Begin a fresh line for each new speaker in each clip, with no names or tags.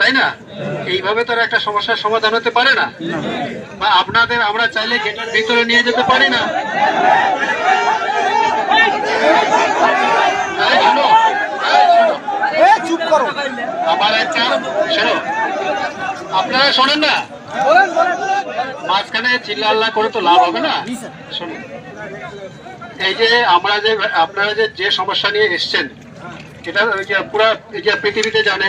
তাই না? এইভাবে তো একটা সমস্যার সমাধান হতে পারে না। বা আপনাদের আমরা চাইলে গেটের ভিতরে নিয়ে যেতে পারি না।
চুপ করো।
আমার একটা শোনো। আপনারা শোনেন না? মাঝখানে চিল্লা আল্লাহ করে তো লাভ হবে না? শুনুন এই যে আমরা যে আপনারা যে যে সমস্যা নিয়ে এসছেন এটা পুরা এই যে পৃথিবীতে জানে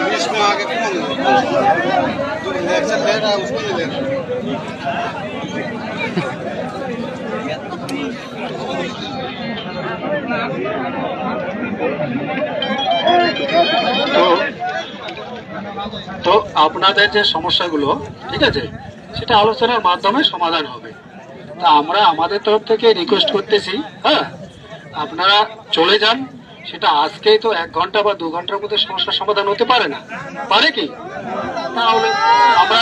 बीच में आके कौन जो इलेक्शन ले रहा है उसको नहीं ले रहा
তো তো আপনাদের যে সমস্যাগুলো ঠিক আছে সেটা আলোচনার মাধ্যমে সমাধান হবে তা আমরা আমাদের তরফ থেকে রিকোয়েস্ট করতেছি হ্যাঁ? আপনারা চলে যান সেটা আজকেই তো এক ঘণ্টা বা দু ঘণ্টার মধ্যে সমস্যার সমাধান হতে পারে না। পারে কি? তাহলে আমরা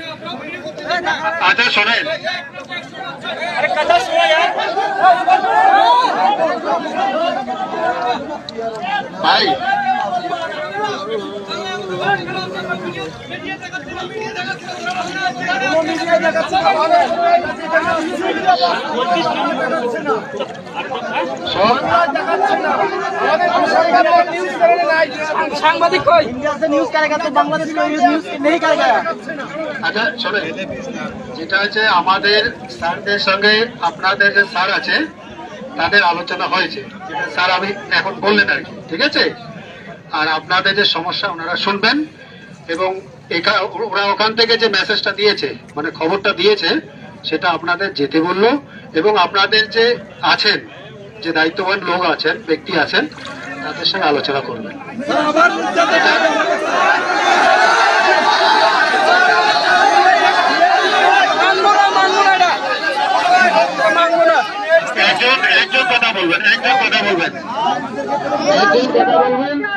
আচ্ছা শোনেন। ভাই।
সাংবাদিক কই? ইন্ডিয়া নিউজ কারে কাছে? বাংলাদেশ নিউজ নেই কারে
আচ্ছা যেটা হচ্ছে আমাদের স্যারদের সঙ্গে আপনাদের যে স্যার আছে, তাদের আলোচনা হয়েছে। স্যার আমি এখন বললেন আর কি, ঠিক আছে? আর আপনাদের যে সমস্যা, ওনারা শুনবেন। এবং ওরা ওখান থেকে যে মেসেজটা দিয়েছে মানে খবরটা দিয়েছে, সেটা আপনাদের যেতে বলল। এবং আপনাদের যে আছেন, যে দায়িত্ববান লোক আছেন, ব্যক্তি আছেন, তাদের সঙ্গে আলোচনা করবেন একজন একজন কথা বলবেন একজন কথা বলবেন একজন কথা বলবেন চিন্তা ভাবনা করলে তো কারোর কথা আমি শুনতে পাবো না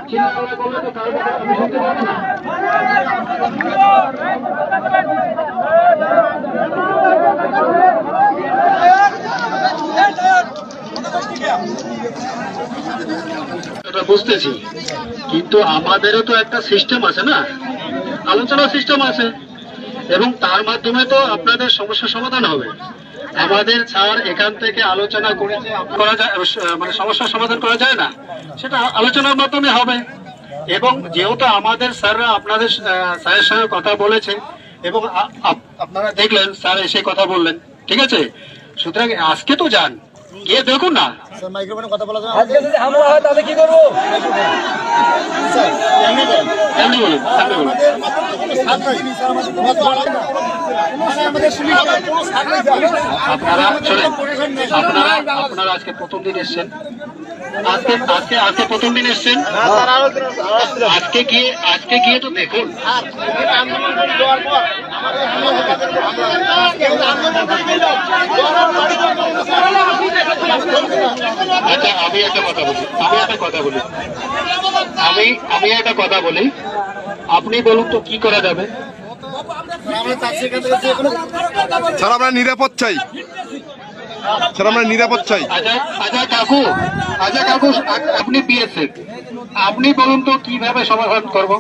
এটা বুঝতেছি। কিন্তু আমাদেরও তো একটা সিস্টেম আছে না? আলোচনা সিস্টেম আছে। এবং তার মাধ্যমে তো আপনাদের সমস্যার সমাধান হবে। আমাদের স্যার এখান থেকে আলোচনা করেছে করা যায় মানে সমস্যার সমাধান করা যায় না। সেটা আলোচনার মাধ্যমে হবে। এবং যেহেতু আমাদের স্যাররা আপনাদের স্যারের সঙ্গে কথা বলেছে এবং আপনারা দেখলেন স্যার এসে কথা বললেন। ঠিক আছে? সুতরাং আজকে তো যান। গিয়ে দেখুন না।
আজকে যদি হামলা হয় তাহলে কি করব?
সামনে বলুন? সামনে বলুন? আপনারা আপনারা আজকে প্রথম দিন আজকে আজকে আজকে প্রথম দিন আজকে গিয়ে আজকে গিয়ে তো দেখুন। আচ্ছা আমি একটা কথা বলি, আমি একটা কথা বলি। আমি আমি একটা কথা বলি। আপনি বলুন তো কি করা যাবে?
স্যার, আমরা নিরাপদ চাই। স্যার, আমরা নিরাপদ চাই।
আচ্ছা কাকু আচ্ছা কাকু আপনি বিএসএফ আপনি বলুন তো কীভাবে সমাধান করব?